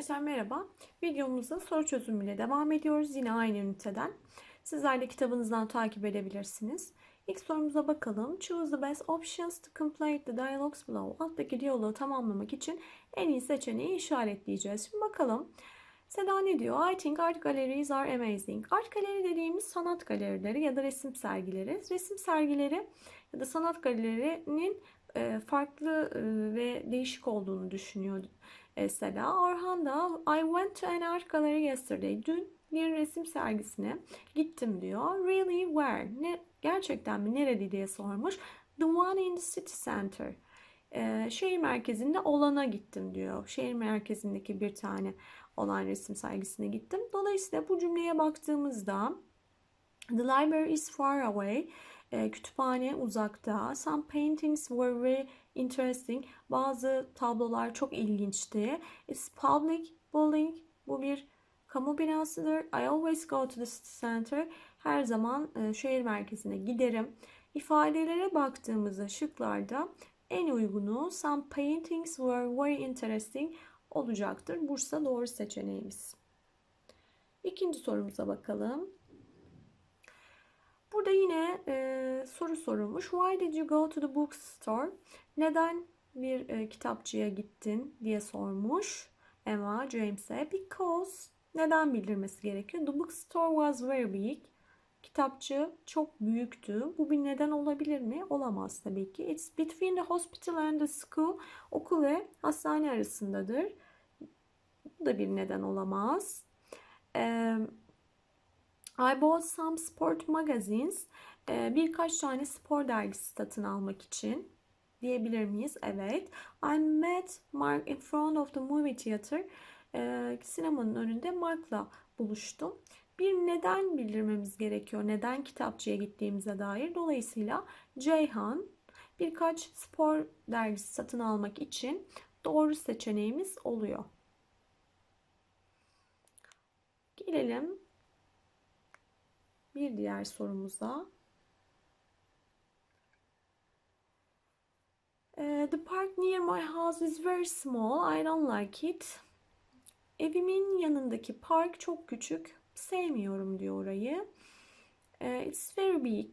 Arkadaşlar merhaba. Videomuza soru çözümüyle devam ediyoruz. Yine aynı üniteden. Sizler de kitabınızdan takip edebilirsiniz. İlk sorumuza bakalım. Choose the best options to complete the dialogues below. Alttaki diyaloğu tamamlamak için en iyi seçeneği işaretleyeceğiz. Şimdi bakalım. Seda ne diyor? I think art galleries are amazing. Art galeri dediğimiz sanat galerileri ya da resim sergileri. Resim sergileri ya da sanat galerilerinin e, farklı e, ve değişik olduğunu düşünüyor Mesela Orhan da I went to an art gallery yesterday. Dün bir resim sergisine gittim diyor. Really where? Ne, gerçekten mi? Nerede diye sormuş. The one in the city center. Ee, şehir merkezinde olana gittim diyor. Şehir merkezindeki bir tane olan resim sergisine gittim. Dolayısıyla bu cümleye baktığımızda The library is far away. E, kütüphane uzakta. Some paintings were very interesting. Bazı tablolar çok ilginçti. It's public building. Bu bir kamu binasıdır. I always go to the city center. Her zaman e, şehir merkezine giderim. İfadelere baktığımızda şıklarda en uygunu some paintings were very interesting olacaktır. Bursa doğru seçeneğimiz. İkinci sorumuza bakalım. Burada yine e, soru sorulmuş. Why did you go to the bookstore? Neden bir e, kitapçıya gittin diye sormuş Emma James'e. Because neden bildirmesi gerekiyor? The bookstore was very big. Kitapçı çok büyüktü. Bu bir neden olabilir mi? Olamaz tabii ki. It's between the hospital and the school. Okul ve hastane arasındadır. Bu da bir neden olamaz. Um, I bought some sport magazines. Ee, birkaç tane spor dergisi satın almak için diyebilir miyiz? Evet. I met Mark in front of the movie theater. Ee, sinemanın önünde Mark'la buluştum. Bir neden bildirmemiz gerekiyor. Neden kitapçıya gittiğimize dair. Dolayısıyla Ceyhan birkaç spor dergisi satın almak için doğru seçeneğimiz oluyor. Gelelim bir diğer sorumuza. The park near my house is very small. I don't like it. Evimin yanındaki park çok küçük. Sevmiyorum diyor orayı. It's very big.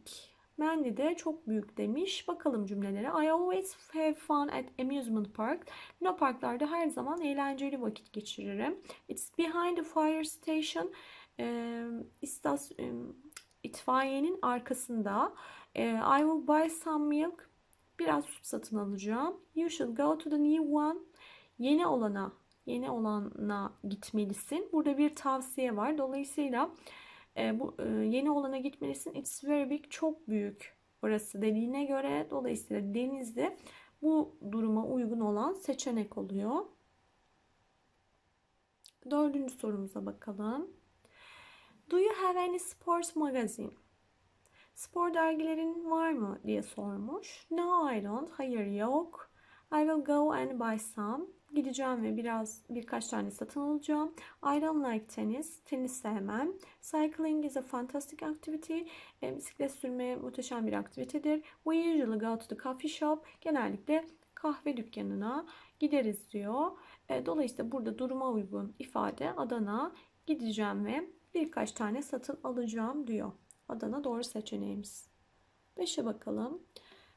Mandy de çok büyük demiş. Bakalım cümlelere. I always have fun at amusement park. Luna parklarda her zaman eğlenceli vakit geçiririm. It's behind the fire station. E, istas, e, itfaiyenin arkasında. E, I will buy some milk. Biraz süt satın alacağım. You should go to the new one. Yeni olana, yeni olana gitmelisin. Burada bir tavsiye var. Dolayısıyla e, bu e, yeni olana gitmelisin. It's very big. Çok büyük burası dediğine göre. Dolayısıyla denizde bu duruma uygun olan seçenek oluyor. Dördüncü sorumuza bakalım. Do you have any sports magazine? Spor dergilerin var mı diye sormuş. No, I don't. Hayır yok. I will go and buy some. Gideceğim ve biraz birkaç tane satın alacağım. I don't like tennis. Tenis sevmem. Cycling is a fantastic activity. E, bisiklet sürme muhteşem bir aktivitedir. We usually go to the coffee shop. Genellikle kahve dükkanına gideriz diyor. E, dolayısıyla burada duruma uygun ifade Adana gideceğim ve birkaç tane satın alacağım diyor. Adana doğru seçeneğimiz. 5'e bakalım.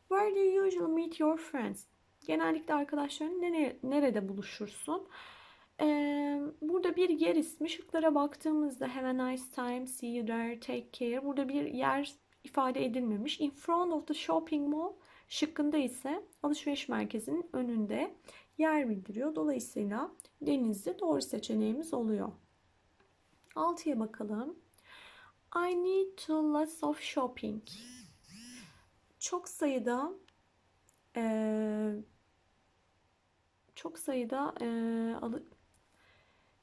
Where do you usually meet your friends? Genellikle arkadaşların nere, nerede buluşursun? Ee, burada bir yer ismi. Şıklara baktığımızda have a nice time, see you there, take care. Burada bir yer ifade edilmemiş. In front of the shopping mall şıkkında ise alışveriş merkezinin önünde yer bildiriyor. Dolayısıyla denizde doğru seçeneğimiz oluyor. 6'ya bakalım. I need to lots of shopping. Çok sayıda e, çok sayıda e, alı,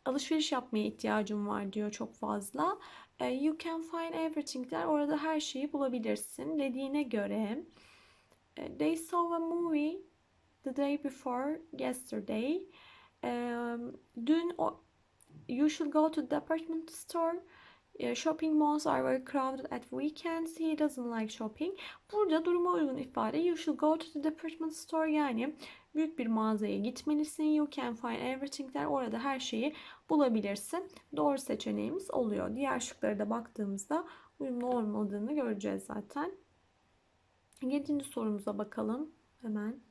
alışveriş yapmaya ihtiyacım var diyor çok fazla. E, you can find everything der. Orada her şeyi bulabilirsin dediğine göre. E, they saw a movie the day before yesterday. E, dün o You should go to department store. E, shopping malls are very crowded at weekends. He doesn't like shopping. Burada duruma uygun ifade you should go to the department store yani büyük bir mağazaya gitmelisin. You can find everything der. Orada her şeyi bulabilirsin. Doğru seçeneğimiz oluyor. Diğer şıklara da baktığımızda uyumlu olmadığını göreceğiz zaten. Yedinci sorumuza bakalım hemen.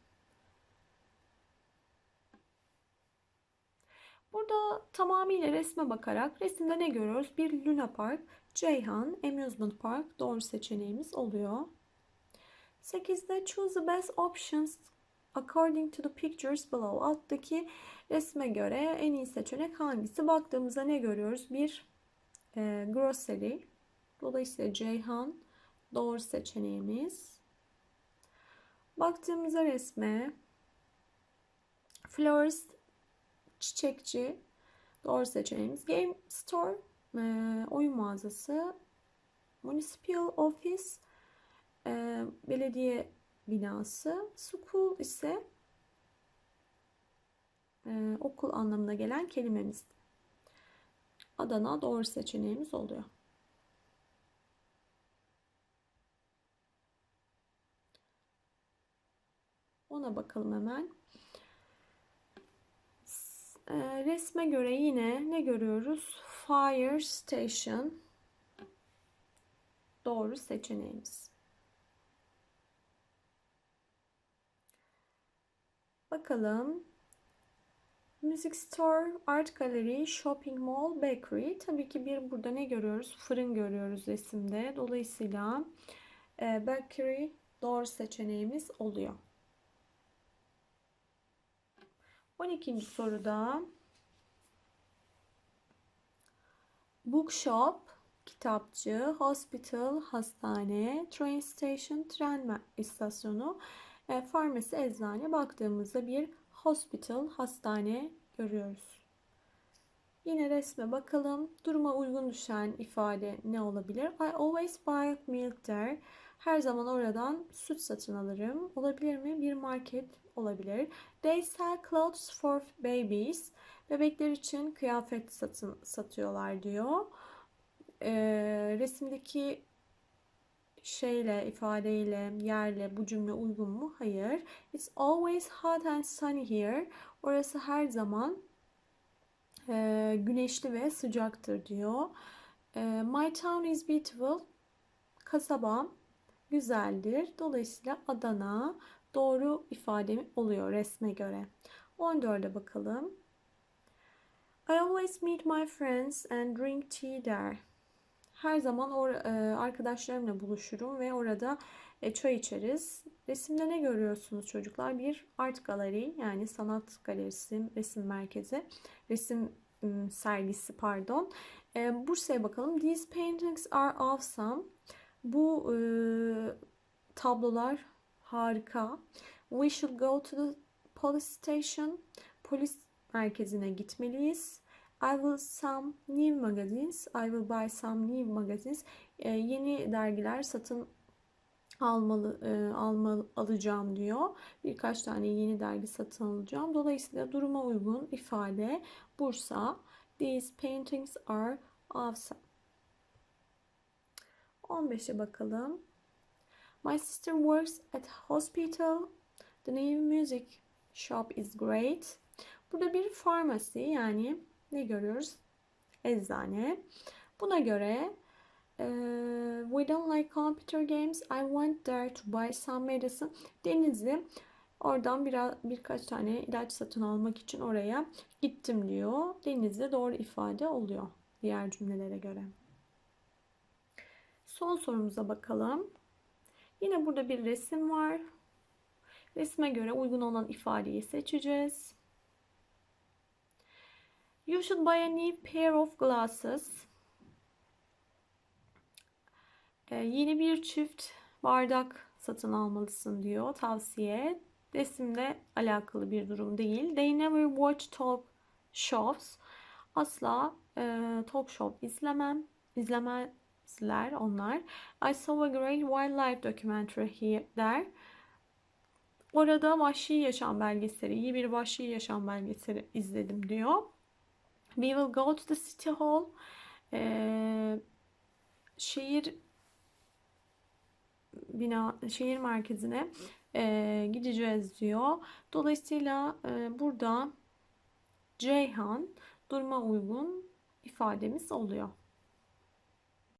Burada tamamıyla resme bakarak resimde ne görüyoruz? Bir Luna Park, Ceyhan, Amusement Park doğru seçeneğimiz oluyor. 8'de choose the best options according to the pictures below. Alttaki resme göre en iyi seçenek hangisi? Baktığımızda ne görüyoruz? Bir e, grocery. Dolayısıyla Ceyhan doğru seçeneğimiz. Baktığımızda resme florist çiçekçi doğru seçeneğimiz. Game store e, oyun mağazası. Municipal office e, belediye binası. School ise e, okul anlamına gelen kelimemiz. Adana doğru seçeneğimiz oluyor. Ona bakalım hemen. E, resme göre yine ne görüyoruz? Fire station doğru seçeneğimiz. Bakalım. Music store, art gallery, shopping mall, bakery. Tabii ki bir burada ne görüyoruz? Fırın görüyoruz resimde. Dolayısıyla e, bakery doğru seçeneğimiz oluyor. 12. soruda bookshop, kitapçı, hospital, hastane, train station, tren istasyonu, e, farmasi, eczane baktığımızda bir hospital, hastane görüyoruz. Yine resme bakalım. Duruma uygun düşen ifade ne olabilir? I always buy milk there. Her zaman oradan süt satın alırım. Olabilir mi? Bir market olabilir. They sell clothes for babies. Bebekler için kıyafet satın satıyorlar diyor. Ee, resimdeki şeyle, ifadeyle, yerle bu cümle uygun mu? Hayır. It's always hot and sunny here. Orası her zaman e, güneşli ve sıcaktır diyor. E, My town is beautiful. Kasabam güzeldir. Dolayısıyla Adana doğru ifade oluyor resme göre. 14'e bakalım. I always meet my friends and drink tea there. Her zaman or e, arkadaşlarımla buluşurum ve orada e, çay içeriz. Resimde ne görüyorsunuz çocuklar? Bir art galeri yani sanat galerisi, resim merkezi, resim sergisi pardon. E, Bursa'ya bakalım. These paintings are awesome. Bu e, tablolar harika. We should go to the police station. Polis merkezine gitmeliyiz. I will some new magazines. I will buy some new magazines. E, yeni dergiler satın almalı e, almalı alacağım diyor. Birkaç tane yeni dergi satın alacağım. Dolayısıyla duruma uygun ifade Bursa. These paintings are awesome. 15'e bakalım. My sister works at hospital. The new music shop is great. Burada bir farmasi yani ne görüyoruz? Eczane. Buna göre uh, we don't like computer games. I went there to buy some medicine. Denizli oradan biraz birkaç tane ilaç satın almak için oraya gittim diyor. Denizli doğru ifade oluyor diğer cümlelere göre. Son sorumuza bakalım. Yine burada bir resim var. Resme göre uygun olan ifadeyi seçeceğiz. You should buy a new pair of glasses. Ee, yeni bir çift bardak satın almalısın diyor tavsiye. Resimle alakalı bir durum değil. They never watch talk shows. Asla e, talk show izlemem. İzlemezler onlar. I saw a great wildlife documentary here der. Orada vahşi yaşam belgeseli, iyi bir vahşi yaşam belgeseli izledim diyor. We will go to the city hall. Ee, şehir bina şehir merkezine e, gideceğiz diyor. Dolayısıyla e, burada Ceyhan duruma uygun ifademiz oluyor.